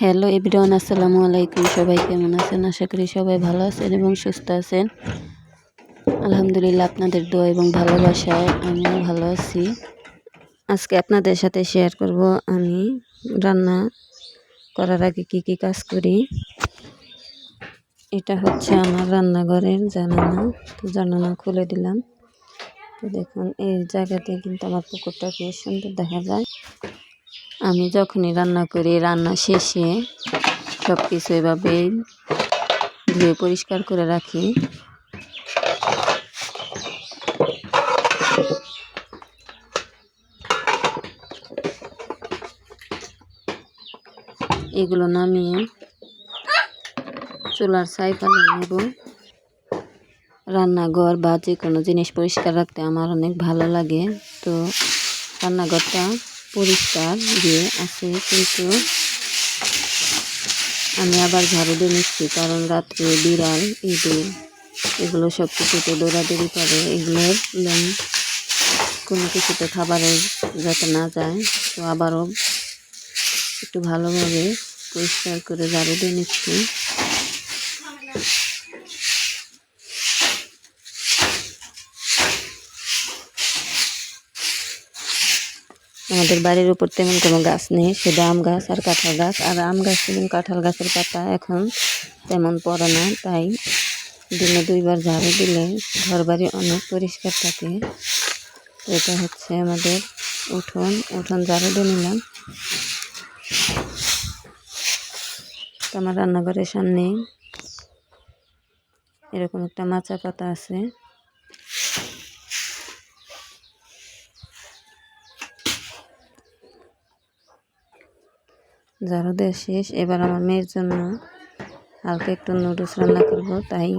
Hello everyone আসসালামু আলাইকুম। সবাই কেমন আছেন? আশা করি সবাই ভালো আছেন এবং সুস্থ আছেন। আলহামদুলিল্লাহ, আপনাদের দোয়া এবং ভালোবাসায় আমিও ভালো আছি। আজকে আপনাদের সাথে শেয়ার করব আমি রান্না করার আগে কি কি কাজ করি। এটা হচ্ছে আমার রান্নাঘরের জানানা তো জানানা খুলে দিলাম। তো দেখুন, এই জায়গাতে কিন্তু আমার পুকুরটা বেশ সুন্দর দেখা যায়। আমি যখনই রান্না করি, রান্না শেষে সব কিছু এভাবে ধুয়ে পরিষ্কার করে রাখি। এগুলো নামিয়ে চুলার ছাই পালে নেব। রান্নাঘর বা যে কোনো জিনিস পরিষ্কার রাখতে আমার অনেক ভালো লাগে। তো রান্নাঘরটা পরিষ্কার দিয়ে আছে, কিন্তু আমি আবার ঝাড়ু দিয়ে নিচ্ছি, কারণ রাত্রে বিড়াল, ইঁদুর, এগুলো সব কিছুতে দৌড়াদৌড়ি করে। এগুলোর কোনো কিছুতে খাবারের যাতে না যায়, তো আবারও একটু ভালোভাবে পরিষ্কার করে ঝাড়ু দিয়ে নিচ্ছি। আমাদের বাড়ির উপর তেমন কোনো গাছ নেই, শুধু আম গাছ আর কাঁঠাল গাছ। আর আম গাছ এবং কাঁঠাল গাছের পাতা এখন তেমন পড়ে না, তাই দিনে দুইবার ঝাড়ু দিলে ঘর বাড়ি অনেক পরিষ্কার থাকে। এটা হচ্ছে আমাদের উঠোন উঠোন ঝাড়ু দিয়ে নিলাম। আমার রান্নাঘরের সামনে এরকম একটা মাচা পাতা আছে। ঝাড়ু দেওয়া শেষ। এবার আমার মেয়ের জন্য হালকা একটু নুডলস রান্না করব, তাই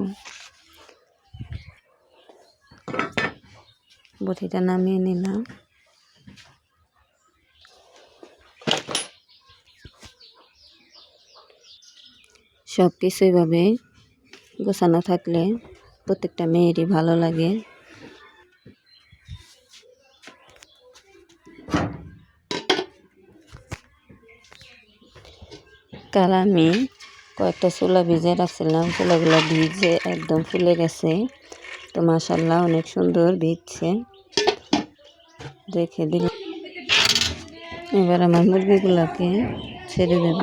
বটিটা নামিয়ে নিলাম। সব কিছু এভাবে গোছানো থাকলে প্রত্যেকটা মেয়েরই ভালো লাগে। কাল আমি কয়েকটা চুলা ভিজে রাখছিলাম। চুলাগুলো ভিজে একদম ফুলে গেছে। তো মাসাল্লাহ অনেক সুন্দর ভিজছে। রেখে দিল এবার আমার মুরগিগুলোকে ছেড়ে দেব।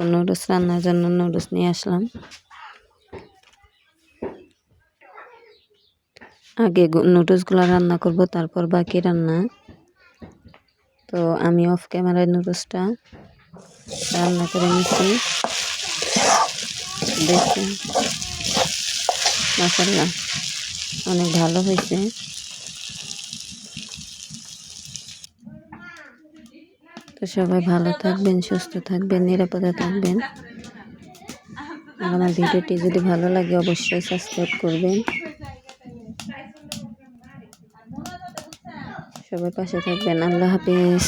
তো নুডলস রান্নার জন্য নুডলস নিয়ে আসলাম। আগে নুডলসগুলো রান্না করব, তারপর বাকি রান্না। তো আমি অফ ক্যামেরায় নুডলসটা রান্না করে নিচ্ছি। দেখুন। মশাল্লা অনেক ভালো হয়েছে। তো সবাই ভালো থাকবেন, সুস্থ থাকবেন, নিরাপদে থাকবেন। আর আমার ভিডিওটি যদি ভালো লাগে, অবশ্যই সাবস্ক্রাইব করবেন। সবাই পাশে থাকবেন, আল্লাহ হাফিজ।